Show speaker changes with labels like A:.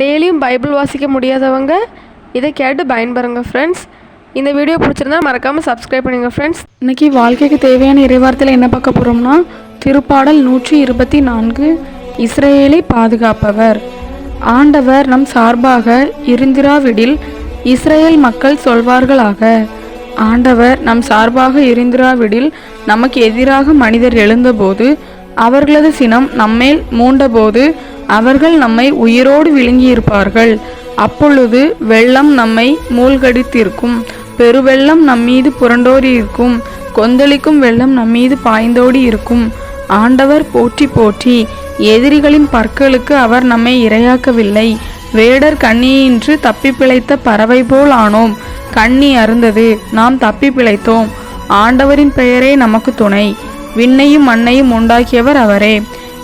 A: டெய்லியும் பைபிள் வாசிக்க முடியாதவங்க இதை கேட்டு பயன்பெறுங்க ஃப்ரெண்ட்ஸ் இந்த வீடியோ பிடிச்சிருந்தா மறக்காமல் சப்ஸ்கிரைப் பண்ணுங்கள் ஃப்ரெண்ட்ஸ்
B: இன்னைக்கு வாழ்க்கைக்கு தேவையான இறைவார்த்தையில் என்ன பார்க்க போகிறோம்னா திருப்பாடல் நூற்றி இருபத்தி நான்கு இஸ்ரேலை பாதுகாப்பவர். ஆண்டவர் நம் சார்பாக இருந்திராவிடில் இஸ்ரேல் மக்கள் சொல்வார்களாக. ஆண்டவர் நம் சார்பாக இருந்திராவிடில் நமக்கு எதிராக மனிதர் எழுந்தபோது அவர்களது சினம் நம்மேல் மூண்டபோது அவர்கள் நம்மை உயிரோடு விழுங்கியிருப்பார்கள். அப்பொழுது வெள்ளம் நம்மை மூழ்கடித்திருக்கும். பெருவெள்ளம் நம்மீது புரண்டோடி இருக்கும் கொந்தளிக்கும் வெள்ளம் நம்மீது பாய்ந்தோடி இருக்கும் ஆண்டவர் போற்றி போற்றி எதிரிகளின் பற்களுக்கு அவர் நம்மை இரையாக்கவில்லை. வேடர் கண்ணியின்றி தப்பி பிழைத்த பறவை போல் ஆனோம். கண்ணி அருந்தது நாம் தப்பி பிழைத்தோம். ஆண்டவரின் பெயரே நமக்கு துணை. விண்ணையும் மண்ணையும் உண்டாக்கியவர் அவரே.